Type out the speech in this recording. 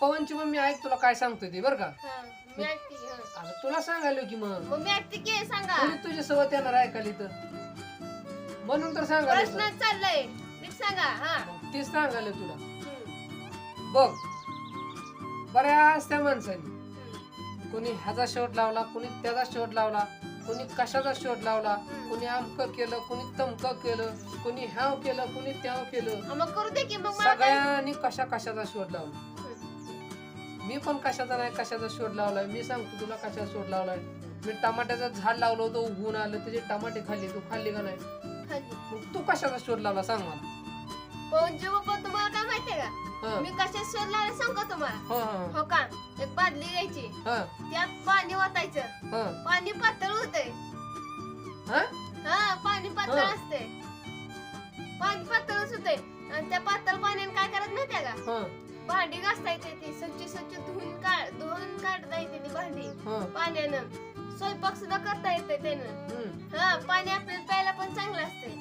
पवनची mummy ऐक तुला काय सांगतोय ते बरं का? हा, मी ऐकते की, हा. आता तुला सांगायलो की मग. मग मी ऐकते की सांगा. कोणी तुझ्या सोबत येणार ऐकायला तर म्हणून तर सांगायलो प्रश्न तर. चाललंय. नीट सांगा हा. मग तेच सांगायलो तुला. हम्म, बघ बऱ्याच त्या माणसाने हम्म, कोणी ह्याचा शोध लावला कोणी त्याचा शोध लावला कोणी कशाचा शोध लावला हम्म. कोणी आमक केलं कोणी तमक केलं कोणी ह्याव केलं कोणी त्याव केलं. हा, मग करू दे की मग मला काय- सगळ्यांनी कशा कशाचा शोध लावला? मी पण कशाचा नाही कशाचा शोध लावलाय? मी सांगतो तुला कशाचा शोध लावलाय. मी टमाट्याचं झाड लावलं होतं उगवून आलं त्याचे टमाटे खाल्ले तू खाल्ली का नाही. मग तू कशाचा शोध लावला सांग मला. पवनजी बाप्पा तुम्हाला काय माहितीये का? हं, मी कशात शोध लावला सांगू का तुम्हाला? हं, हं, हो का? एक बादली घ्यायची. हं, त्यात पाणी ओतायचं. हं, पाणी पातळ होतंय. हं? हा पाणी पातळ हा. असते पाणी पातळच होते आणि त्या पातळ पाण्याने काय करत माहितीये का? हं, भांडी घासता येते ती स्वच्छ स्वच्छ धुवून काढ धुवून काढता येते ती भांडी. हं, पाण्यानं. स्वयंपाक सुद्धा करता येते त्यानं. हं. हा पाणी आपल्याला प्यायला पण चांगलं असते